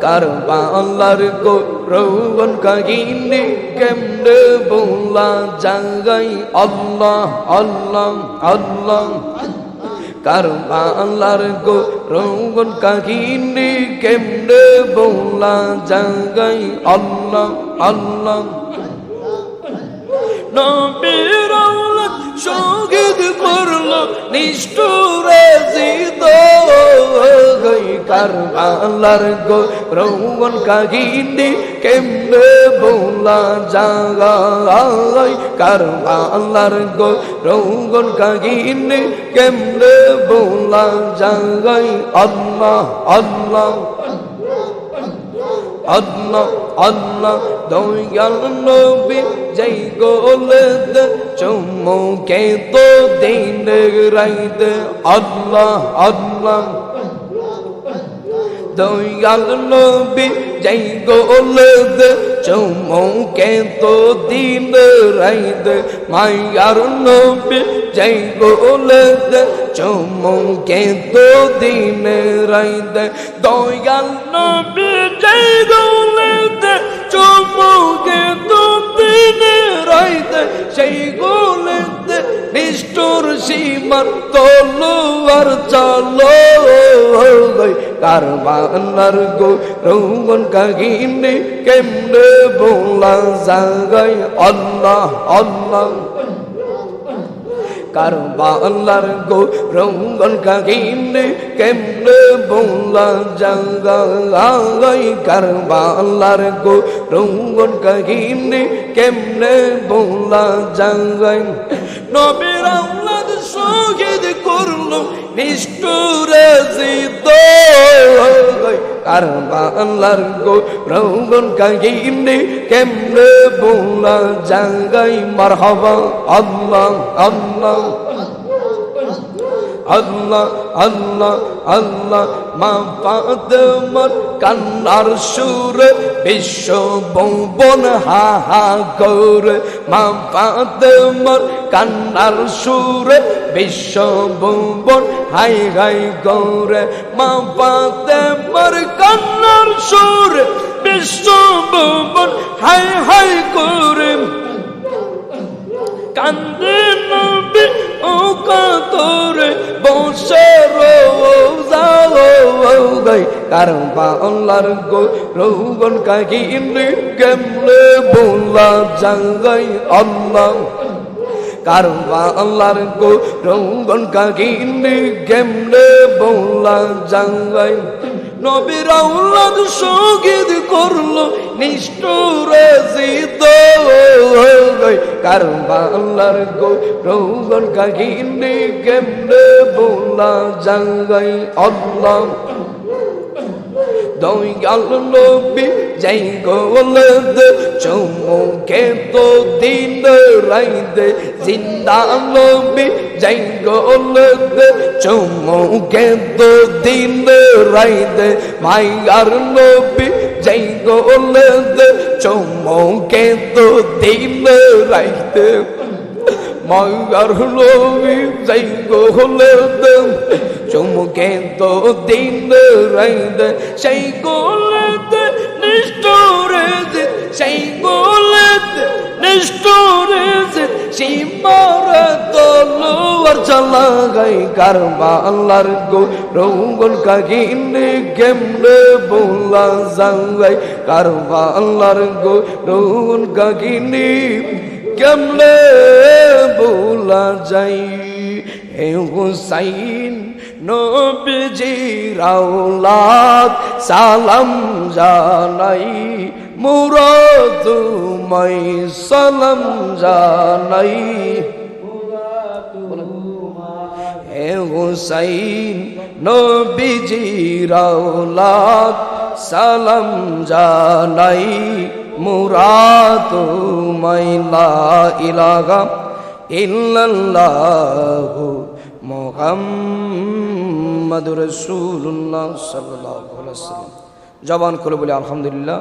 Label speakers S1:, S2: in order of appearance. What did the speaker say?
S1: কারবালার গো রৌবন কাহিনী কেমনে বৌলা জাগাই আল্লাহ আল্লাহ আল্লাহ। কারবালার গো রৌবন কাহিনী কেমনে বৌলা জাগাই আল্লাহ আল্লাহ। নবীর শহীদ করল, নিষ্ঠুরে জিদ। কারবালার গো? রৌবন কাহিনী কেমনে বৌলা জাগাই কারবালার গো? রৌবন কাহিনী কেমনে বৌলা জাগাই আল্লাহ আল্লাহ আল্লাহ আল্লাহ, দয়াল নবী জয় গোলদ চুমুকে তো দিন রাইদ আল্লাহ আল্লাহ দয়াল নবী জয় গোলদ চুমুকে তো দিন রাইদ। মায়ার নবী জয় গোলদ চুমুকে তো দিন রাইদ। দয়াল নবী জয় গোলদ চুমুকে তো দিন রাইদ। সেই গোলদ নিষ্ঠুর সীমার তলোয়ার চালো কারবালার গো, রৌবন কাহিনী কেমনে বোলা জাগাই আল্লাহ আল্লাহ। কারবালার গো রঙ্গন কাহিনী কেমনে বোলা জাগাই কারবালার গো রঙ্গন কাহিনী কেমনে বোলা জাগাই নবীর আওলাদ শহীদ করল নিষ্ঠুরে কারবালার গো রঙ্গন কাহিনী কেমনে বোলা জাগাই মারহাবা আল্লাহ আল্লাহ। আল্লাহ আল্লাহ আল্লাহ মা পাদমর কান্নার সুর বিশ্ব বন হা হা গৌর মা পাদমর কান্নার সুর বিশ্ব বন হাই হাই গৌর মা পাদমর কান্নার সুর বিশ্ব বন হাই গাই কারণ পাল্লার গো রৌগন কাহিনী কেমলে বোলা জাঙ্গাই আল্লাহ। কারণ আল্লাহর গো রঙ্গন কাহিনী কেমনে বোলা জাঙ্গাই। নবীর আউলাদ সংগীত করল নিষ্ঠুরে জিদ কারণ আল্লাহর গো রঙ্গন কাহিনী কেমনে বোলা জাঙ্গাই আল্লাহ। দয়াল নবী, যাই গোলদ চুমুকে তো দিন রাইদে। জিন্দা নবী, যাই গোলদ চুমুকে তো দিন রাইদে। মাইয়ার নবী, যাই গোলদ চুমুকে তো দিন রাইদে। মাইয়ার নবী, যাই গোলদ চুমুকে তো দিন রাইদ সেই গোলদ নিষ্ঠুরে সেই গোলদ নিষ্ঠুরে জিত সীমার তলোয়ার চালা গাই কারবা আল্লাহর গো রঙ্গন কাহিনী কেমনে বোলা জাঙ্গাই কারবা আল্লাহর গো রঙ্গন কাহিনী কেমনে বোলা যাই হে হুসাইন নবীজি রাউলাদ সালাম জানাই, মুরাদ মাই সালাম জানাই। হে হুসাইন নবীজি রাউলাদ সালাম জানাই, মুরাদ মাইলা ইলাগা ইল্লাল্লাহু মোহাম্মদুর রসুল্লাহ সাল্লাহ জবান খুলে বলি আলহামদুলিল্লাহ।